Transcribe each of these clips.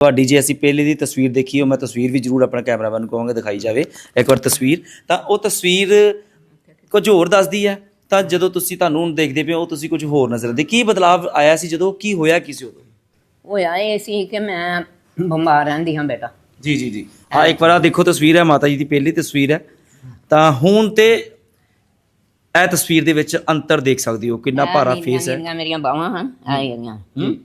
ਤੁਹਾਡੀ ਜੇ ਅਸੀਂ ਪਹਿਲੇ ਦੀ ਤਸਵੀਰ ਦੇਖੀ ਉਹ ਮੈਂ ਤਸਵੀਰ ਵੀ ਜ਼ਰੂਰ ਆਪਣਾ ਕੈਮਰਾਮੈਨ ਨੂੰ ਕਹਾਂਗਾ ਦਿਖਾਈ ਜਾਵੇ। ਇੱਕ ਵਾਰ ਤਸਵੀਰ। ਤਾਂ ਉਹ ਤਸਵੀਰ ਕੁਝ ਹੋਰ ਦੱਸਦੀ ਹੈ। ਤਾਂ ਜਦੋਂ ਤੁਸੀਂ ਤੁਹਾਨੂੰ ਦੇਖਦੇ ਪਏ ਹੋ ਉਹ ਤੁਸੀਂ ਕੁਝ ਹੋਰ ਨਜ਼ਰ ਆਉਂਦੇ ਕੀ ਬਦਲਾਵ ਆਇਆ ਸੀ ਜਦੋਂ? ਕੀ ਹੋਇਆ ਕੀ ਸੀ ਉਦੋਂ? ਹੋਇਆ ਇਹ ਸੀ ਕਿ ਮੈਂ ਬਿਮਾਰ ਰਹਿੰਦੀ ਹਾਂ ਬੇਟਾ। ਜੀ ਜੀ ਜੀ। ਆ ਇੱਕ ਵਾਰ ਆ ਦੇਖੋ ਤਸਵੀਰ ਹੈ ਮਾਤਾ ਜੀ ਦੀ ਪਹਿਲੀ ਤਸਵੀਰ ਹੈ। ਤਾਂ ਹੁਣ ਤੇ ਇਹ ਤਸਵੀਰ ਦੇ ਵਿੱਚ ਅੰਤਰ ਦੇਖ ਸਕਦੇ ਹੋ ਕਿੰਨਾ ਭਾਰਾ ਫੇਸ ਹੈ। ਮੇਰੀਆਂ ਬਾਹਾਂ ਹਨ ਆ ਹੂੰ।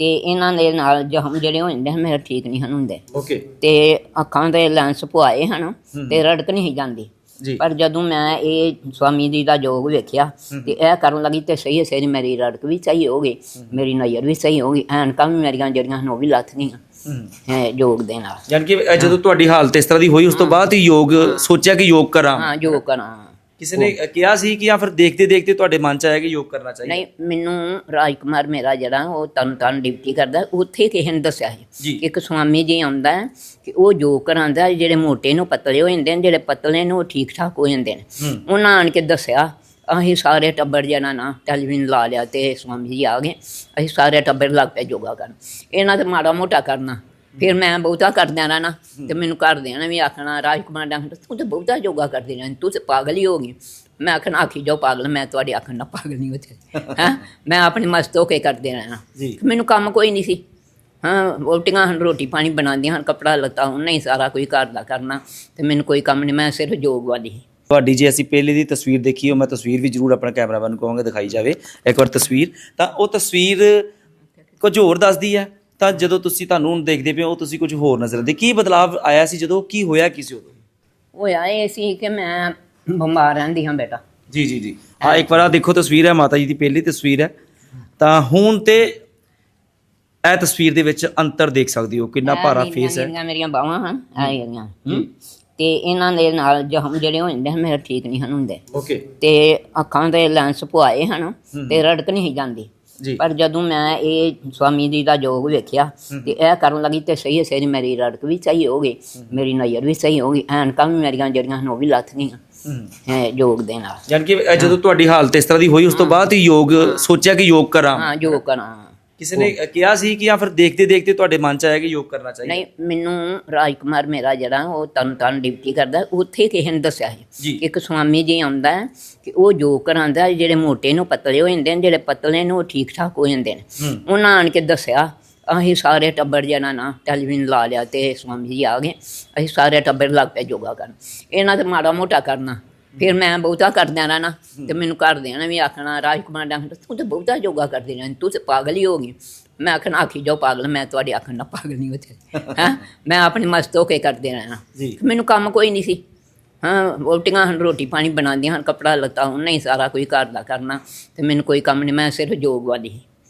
ਤੇ ਇਹਨਾਂ ਦੇ ਨਾਲ ਜ਼ਖਮ ਜਿਹੜੇ ਹੋ ਜਾਂਦੇ ਹਨ ਮੇਰੇ ਠੀਕ ਨਹੀਂ ਹਨ ਹੁੰਦੇ। ਓਕੇ ਤੇ ਅੱਖਾਂ ਦੇ ਲੈਂਸ ਪਵਾਏ ਹਨ ਤੇ ਰੜਕ ਨਹੀਂ ਜਾਂਦੀ। ਜੀ। ਪਰ ਜਦੋਂ ਮੈਂ ਇਹ ਸਵਾਮੀ ਜੀ ਦਾ ਯੋਗ ਵੇਖਿਆ ਤੇ ਇਹ ਕਰਨ ਲੱਗੀ ਤੇ ਸਹੀ ਸਹੀ ਮੇਰੀ ਰੜਕ ਵੀ ਸਹੀ ਹੋ ਗਈ ਮੇਰੀ ਨਜ਼ਰ ਵੀ ਸਹੀ ਹੋ ਗਈ ਐਨਕਾਂ ਵੀ ਮੇਰੀਆਂ ਜਿਹੜੀਆਂ ਹਨ ਉਹ ਵੀ ਲੱਥ ਗਈਆਂ ਹੂੰ। ਯੋਗ ਦੇ ਨਾਲ। ਯਾਨੀ ਕਿ ਜਦੋਂ ਤੁਹਾਡੀ ਹਾਲਤ ਇਸ ਤਰ੍ਹਾਂ ਦੀ ਹੋਈ ਉਸ ਤੋਂ ਬਾਅਦ ਹੀ ਯੋਗ ਸੋਚਿਆ ਕਿ ਯੋਗ ਕਰਾਂ। ਹਾਂ ਯੋਗ ਕਰਾਂ। ਕਿਸੇ ਨੇ ਕਿਹਾ ਸੀ ਕਿ ਜਾਂ ਫਿਰ ਦੇਖਦੇ ਦੇਖਦੇ ਤੁਹਾਡੇ ਮਨ ਚ ਆਇਆ ਕਿ ਯੋਗ ਕਰਨਾ ਚਾਹੀਦਾ? ਨਹੀਂ ਮੈਨੂੰ ਰਾਜਕੁਮਾਰ ਮੇਰਾ ਜਿਹੜਾ ਉਹ ਤਨ ਤਨ ਡਿਊਟੀ ਕਰਦਾ। ਉੱਥੇ ਕਿਸੇ ਨੇ ਦੱਸਿਆ। ਸੀ ਇੱਕ ਸਵਾਮੀ ਜੀ ਆਉਂਦਾ ਹੈ ਕਿ ਉਹ ਜੋ ਕਰਾਂਦਾ ਜਿਹੜੇ ਮੋਟੇ ਨੂੰ ਪਤਲੇ ਹੋ ਜਾਂਦੇ ਨੇ ਜਿਹੜੇ ਪਤਲੇ ਨੂੰ ਠੀਕ ਠਾਕ ਹੋ ਜਾਂਦੇ ਨੇ। ਉਹਨਾਂ ਆਣ ਕੇ ਦੱਸਿਆ ਅਸੀਂ ਸਾਰੇ ਟੱਬਰ ਜਣਾ ਨਾ ਟੈਲੀਵਿਜ਼ਨ ਲਾ ਲਿਆ ਤੇ ਸਵਾਮੀ ਜੀ ਆ ਗਏ। ਅਸੀਂ ਸਾਰੇ ਟੱਬਰ ਲੱਗ ਪਏ ਯੋਗਾ ਕਰਨ। ਇਹਨਾਂ ਤੇ ਮਾੜਾ ਮੋਟਾ ਕਰਨਾ। ਫਿਰ ਮੈਂ ਬਹੁਤਾ ਕਰਦਿਆਂ ਰਹਿਣਾ ਤੇ ਮੈਨੂੰ ਘਰਦਿਆਂ ਨੇ ਵੀ ਆਖਣਾ ਰਾਜਕੁਮਾਰ ਡਾਕਟਰ ਤੂੰ ਤੇ ਬਹੁਤਾ ਯੋਗਾ ਕਰਦੀ ਰਹਿੰਦੀ ਤੂੰ ਤੇ ਪਾਗਲ ਹੀ ਹੋ ਗਈ। ਮੈਂ ਆਖਣਾ ਆਖੀ ਜਾਓ ਪਾਗਲ ਮੈਂ ਤੁਹਾਡੀ ਆਖਣ ਨਾਲ ਪਾਗਲ ਨਹੀਂ ਹੋਤੇ ਹਾਂ? ਮੈਂ ਆਪਣੀ ਮਸਤ ਹੋ ਕੇ ਕਰਦੇ ਰਹਿਣਾ। ਜੀ। ਮੈਨੂੰ ਕੰਮ ਕੋਈ ਨਹੀਂ ਸੀ। ਹਾਂ ਵੋਟੀਆਂ ਹਨ ਰੋਟੀ ਪਾਣੀ ਬਣਾਉਂਦੀਆਂ ਹਨ ਕੱਪੜਾ ਲੱਤਾ ਉਹਨਾਂ ਹੀ ਸਾਰਾ ਕੋਈ ਘਰ ਦਾ ਕਰਨਾ ਤੇ ਮੈਨੂੰ ਕੋਈ ਕੰਮ ਨਹੀਂ ਮੈਂ ਸਿਰਫ ਯੋਗ ਵਾਲੀ। ਤੁਹਾਡੀ ਜੇ ਅਸੀਂ ਪਹਿਲੇ ਦੀ ਤਸਵੀਰ ਦੇਖੀ ਉਹ ਮੈਂ ਤਸਵੀਰ ਵੀ ਜ਼ਰੂਰ ਆਪਣਾ ਕੈਮਰਾਮੈਨ ਨੂੰ ਕਹਾਂਗਾ ਦਿਖਾਈ ਜਾਵੇ। ਇੱਕ ਵਾਰ ਤਸਵੀਰ ਤਾਂ ਉਹ ਤਸਵੀਰ ਕੁਝ ਹੋਰ ਦੱਸਦੀ ਹੈ। ਤਾਂ ਜਦੋਂ ਤੁਸੀਂ ਤੁਹਾਨੂੰ ਦੇਖਦੇ ਪਏ ਹੋ ਉਹ ਤੁਸੀਂ ਕੁਝ ਹੋਰ ਨਜ਼ਰ ਆਉਂਦੇ ਕੀ ਬਦਲਾਵ ਆਇਆ ਸੀ ਜਦੋਂ? ਕੀ ਹੋਇਆ ਕੀ ਸੀ ਉਦੋਂ? ਹੋਇਆ ਇਹ ਸੀ ਕਿ ਮੈਂ ਬਿਮਾਰ ਰਹਿੰਦੀ ਹਾਂ ਬੇਟਾ। ਜੀ ਜੀ ਜੀ। ਆ ਇੱਕ ਵਾਰ ਆ ਦੇਖੋ ਤਸਵੀਰ ਹੈ ਮਾਤਾ ਜੀ ਦੀ ਪਹਿਲੀ ਤਸਵੀਰ ਹੈ। ਤਾਂ ਹੁਣ ਤੇ ਇਹ ਤਸਵੀਰ ਦੇ ਵਿੱਚ ਅੰਤਰ ਦੇਖ ਸਕਦੇ ਹੋ ਕਿੰਨਾ ਭਾਰਾ ਜਿਹੜੀਆਂ- ਫੇਸ ਹੈ। ਜਿਹੜੀਆਂ ਮੇਰੀਆਂ ਬਾਹਾਂ ਹਨ ਆ ਜਿਹੜੀਆਂ। ਤੇ ਇਹਨਾਂ ਦੇ ਨਾਲ ਜ਼ਖਮ ਜਿਹੜੇ ਹੋ ਜਾਂਦੇ ਹਨ ਮੇਰੇ ਠੀਕ ਨਹੀਂ ਹਨ ਹੁੰਦੇ। ਓਕੇ। ਤੇ ਅੱਖਾਂ ਦੇ ਲੈਂਸ ਪਵਾਏ ਹਨ ਤੇ ਰੜਕ ਨਹੀਂ ਜਾਂਦੀ। ਜੀ। ਪਰ ਜਦੋਂ ਮੈਂ ਇਹ ਸਵਾਮੀ ਜੀ ਦਾ ਯੋਗ ਵੇਖਿਆ ਤੇ ਇਹ ਕਰਨ ਲੱਗੀ ਤੇ ਸਹੀ ਸਹੀ ਮੇਰੀ ਰੜਕ ਵੀ ਸਹੀ ਹੋ ਗਈ ਮੇਰੀ ਨਜ਼ਰ ਵੀ ਸਹੀ ਹੋ ਗਈ ਐਨਕਾਂ ਵੀ ਮੇਰੀਆਂ ਜਿਹੜੀਆਂ ਹਨ ਉਹ ਵੀ ਲੱਥ ਗਈਆਂ ਹੂੰ। ਯੋਗ ਦੇ ਨਾਲ। ਯਾਨੀ ਕਿ ਇਹ ਜਦੋਂ ਤੁਹਾਡੀ ਹਾਲਤ ਇਸ ਤਰ੍ਹਾਂ ਦੀ ਹੋਈ ਉਸ ਤੋਂ ਬਾਅਦ ਹੀ ਯੋਗ ਸੋਚਿਆ ਕਿ ਯੋਗ ਕਰਾਂ। ਹਾਂ ਯੋਗ ਕਰਾਂ। ਕਿਸੇ ਨੇ ਕਿਹਾ ਸੀ ਕਿ ਜਾਂ ਫਿਰ ਦੇਖਦੇ ਦੇਖਦੇ ਤੁਹਾਡੇ ਮਨ ਚ ਆਇਆ ਕਿ ਯੋਗ ਕਰਨਾ ਚਾਹੀਦਾ? ਨਹੀਂ ਮੈਨੂੰ ਰਾਜਕੁਮਾਰ ਮੇਰਾ ਜਿਹੜਾ ਉਹ ਤਨ ਤਨ ਡਿਊਟੀ ਕਰਦਾ। ਉੱਥੇ ਕਿਸੇ ਨੇ ਦੱਸਿਆ। ਸੀ। ਇੱਕ ਸਵਾਮੀ ਜੀ ਆਉਂਦਾ ਹੈ ਕਿ ਉਹ ਜੋ ਕਰਾਂਦਾ ਜਿਹੜੇ ਮੋਟੇ ਨੂੰ ਪਤਲੇ ਹੋ ਜਾਂਦੇ ਨੇ ਜਿਹੜੇ ਪਤਲੇ ਨੂੰ ਠੀਕ ਠਾਕ ਹੋ ਜਾਂਦੇ ਨੇ। ਉਹਨਾਂ ਆਣ ਕੇ ਦੱਸਿਆ ਅਸੀਂ ਸਾਰੇ ਟੱਬਰ ਜਣਾ ਨਾ ਟੈਲੀਵਿਜ਼ਨ ਲਾ ਲਿਆ ਤੇ ਸਵਾਮੀ ਜੀ ਆ ਗਏ। ਅਸੀਂ ਸਾਰੇ ਟੱਬਰ ਲੱਗ ਪਏ ਯੋਗਾ ਕਰਨ। ਇਹਨਾਂ ਤੇ ਮਾੜਾ ਮੋਟਾ ਕਰਨਾ। ਫਿਰ ਮੈਂ ਬਹੁਤਾ ਕਰਦਿਆਂ ਰਹਿਣਾ ਤੇ ਮੈਨੂੰ ਘਰਦਿਆਂ ਨੇ ਵੀ ਆਖਣਾ ਰਾਜਕੁਮਾਰ ਡਾਕਟਰ ਤੂੰ ਤੇ ਬਹੁਤਾ ਯੋਗਾ ਕਰਦੀ ਰਹਿੰਦੀ ਤੂੰ ਤੇ ਪਾਗਲ ਹੀ ਹੋ ਗਈ। ਮੈਂ ਆਖਣਾ ਆਖੀ ਜਾਓ ਪਾਗਲ ਮੈਂ ਤੁਹਾਡੀ ਆਖਣ ਨਾਲ ਪਾਗਲ ਨਹੀਂ ਹੋਤੇ ਹਾਂ? ਮੈਂ ਆਪਣੀ ਮਸਤ ਹੋ ਕੇ ਕਰਦੇ ਰਹਿਣਾ। ਮੈਨੂੰ ਕੰਮ ਕੋਈ ਨਹੀਂ ਸੀ। ਹਾਂ ਵੋਟੀਆਂ ਹਨ ਰੋਟੀ ਪਾਣੀ ਬਣਾਉਂਦੀਆਂ ਹਨ ਕੱਪੜਾ ਲੱਤਾ ਉਹਨਾਂ ਹੀ ਸਾਰਾ ਕੋਈ ਘਰ ਦਾ ਕਰਨਾ ਤੇ ਮੈਨੂੰ ਕੋਈ ਕੰਮ ਨਹੀਂ ਮੈਂ ਸਿਰਫ ਯੋਗ ਵਾਲੀ।